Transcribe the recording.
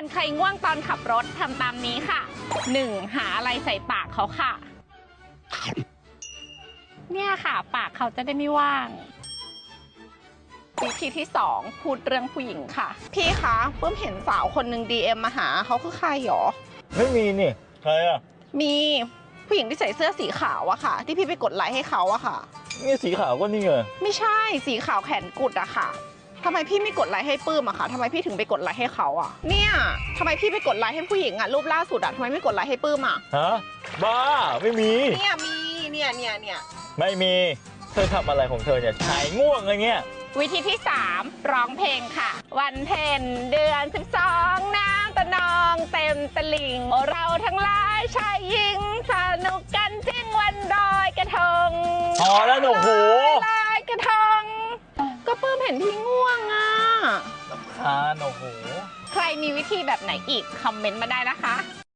การใครง่วงตอนขับรถทำตามนี้ค่ะ 1. หาอะไรใส่ปากเขาค่ะ เนี่ยค่ะ ปากเขาจะได้ไม่ว่าง วิธีที่ 2 พูดเรื่องผู้หญิงค่ะ พี่คะเพิ่มเห็นสาวคนหนึ่ง DM มาหาเขาคือใครหรอ ไม่มีนี่ ใครอะ มีผู้หญิงที่ใส่เสื้อสีขาวอะค่ะ ที่พี่ไปกดไลค์ให้เขาอะค่ะ นี่สีขาวก็นี่ไงไม่ใช่สีขาวแขนกุดอะค่ะ ทำไมพี่ไม่กดไลค์ให้ปื้มอะค่ะทำไมพี่ถึงไปกดไลค์ให้เขาอะเนี่ยทำไมพี่ไปกดไลค์ให้ผู้หญิงอะรูปล่าสุดอะทำไมไม่กดไลค์ให้ปื้มอะฮะบ้าไม่มี เนี่ยมีเนี่ยเนี่ยเนี่ยไม่มี เธอทำอะไรของเธอเนี่ยหายง่วงอะไรเงี้ย วิธีที่ 3 ร้องเพลงค่ะ วันเพ็ญเดือน 12 น้ำตะนองเต็มตลิ่ง เราทั้งหลายชายหญิงสนุกกันจริงวันลอยกระทงพอแล้วหนูหูลอยกระทง ก็ปื้มเห็นพี่ง่วงอะ คานโอ้โห ใครมีวิธีแบบไหนอีก คอมเมนต์มาได้นะคะ